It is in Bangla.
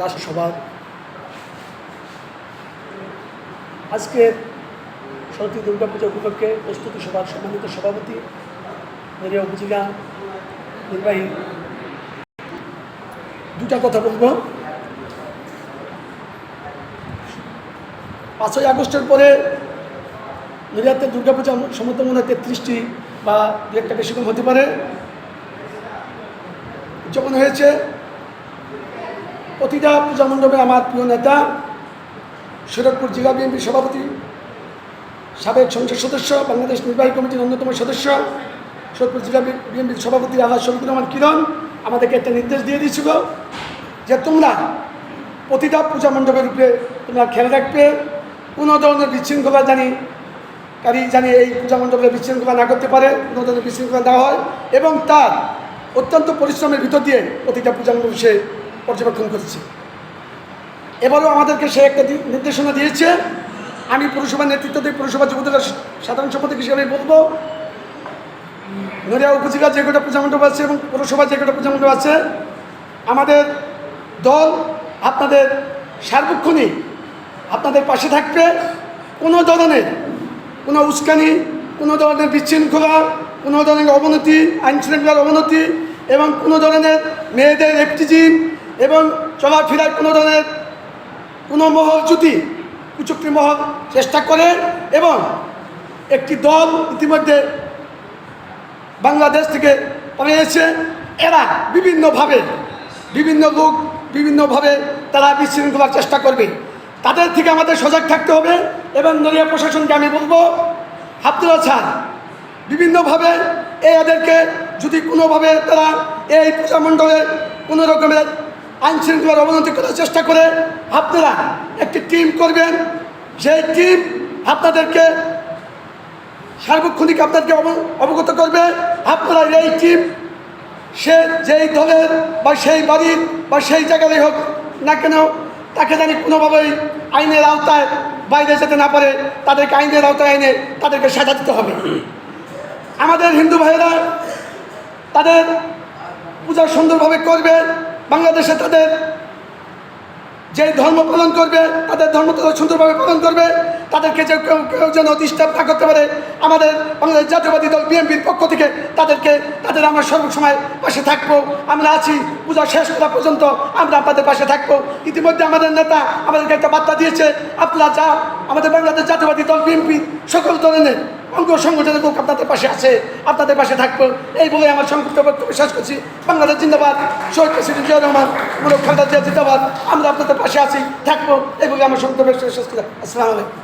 রাষ্ট্রসভার আজকের সরস্বতী দুর্গাপূজা উপলক্ষে প্রস্তুতি সভার সম্মানিত সভাপতি নদিয়া উপজেলা নির্বাহী। দুটা কথা বলব। পাঁচই আগস্টের পরে নদিয়াতে দুর্গাপূজা সমর্থ মনে হয় তেত্রিশটি বা দু একটা বেশি কম হতে পারে। উদযাপন হয়েছে। প্রতিটা পূজা মণ্ডপে আমার প্রিয় নেতা, শরৎপুর জেলা বিএনপির সভাপতি, সাবেক সংসদ সদস্য, বাংলাদেশ নির্বাহী কমিটির অন্যতম সদস্য, শরৎপুর জেলা বিএনপির সভাপতি আল্লাহ শরীফুর রহমান কিরণ আমাদেরকে একটা নির্দেশ দিয়ে দিয়েছিল যে তোমরা প্রতিটা পূজা মণ্ডপের উপরে তোমরা খেয়াল রাখবে, কোনো ধরনের বিশৃঙ্খলা জানি কারি জানি এই পূজা মণ্ডপে বিশৃঙ্খলা না করতে পারে, কোনো ধরনের বিশৃঙ্খলা দেওয়া হয় এবং তার অত্যন্ত পরিশ্রমের ভিতর দিয়ে প্রতিটা পূজা মণ্ডপ সে পর্যবেক্ষণ করেছে। এবারও আমাদেরকে সে একটা নির্দেশনা দিয়েছে। আমি পুরসভার নেতৃত্ব দিয়ে পুরসভা যুবদলের সাধারণ সম্পাদক হিসেবে বলব নড়িয়া উপজেলা যে কটা পূজা মণ্ডপ আছে এবং পৌরসভা যে কটা পূজা মণ্ডপ আছে, আমাদের দল আপনাদের সার্বক্ষণিক আপনাদের পাশে থাকবে। কোনো ধরনের, কোনো উস্কানি, কোনো ধরনের বিশৃঙ্খলা, কোনো ধরনের অবনতি আইন শৃঙ্খলার অবনতি এবং কোনো ধরনের মেয়েদের রেপটিজিম এবং চলাফেরার কোনো ধরনের কোনো মহল যদি কুচক্রি মহল চেষ্টা করে এবং একটি দল ইতিমধ্যে বাংলাদেশ থেকে পালিয়েছে এরা বিভিন্নভাবে, বিভিন্ন লোক বিভিন্নভাবে তারা বিশৃঙ্খলার চেষ্টা করবে। তাদের থেকে আমাদের সজাগ থাকতে হবে এবং নড়িয়া প্রশাসনকে আমি বলব হাফতুল্লা ছাড় বিভিন্নভাবে এদেরকে যদি কোনোভাবে তারা এই পূজা মণ্ডলে কোনো রকমের আইন শৃঙ্খলার অবনতি করার চেষ্টা করে আপনারা একটি টিম করবেন। সেই টিম আপনাদেরকে সার্বক্ষণিক আপনাদেরকে অব- অবগত করবে। আপনারা এই টিম সে যেই দলের বা সেই বাড়ির বা সেই জায়গারই হোক না কেন, তাকে জানি কোনোভাবেই আইনের আওতায় বাইরে যেতে না পারে। তাদেরকে আইনের আওতায় এনে তাদেরকে সাজা দিতে হবে। আমাদের হিন্দু ভাইয়েরা তাদের পূজা সুন্দরভাবে করবে। বাংলাদেশে তাদের যে ধর্ম পালন করবে, তাদের ধর্ম তারা সুন্দরভাবে পালন করবে, তাদেরকে যে কেউ কেউ যেন ডিস্টার্ব না করতে পারে, আমাদের বাংলাদেশ জাতীয়বাদী দল বিএনপির পক্ষ থেকে তাদেরকে, তাদের আমরা সর্বসময় পাশে থাকব। আমরা আছি, পূজা শেষ করা পর্যন্ত আমরা আপনাদের পাশে থাকব। ইতিমধ্যে আমাদের নেতা আমাদেরকে একটা বার্তা দিয়েছে, আপনারা যা আমাদের বাংলাদেশ জাতীয়বাদী দল বিএনপি সকল ধরনের অঙ্গ সংগঠনের লোক আপনাদের পাশে আছে, আপনাদের পাশে থাকব। এই বলে আমার সংক্ষিপ্ত বক্তব্য শেষ করছি। বাংলাদেশ জিন্দাবাদ। শহীদ প্রেসিডেন্ট জিয়া রহমান মুরব খালদা জিয়া জিন্দাবাদ। আমরা আপনাদের পাশে আছি, থাকব। এই বলে আমার সংক্ষিপ্ত শেষ করছি। আসসালামু আলাইকুম।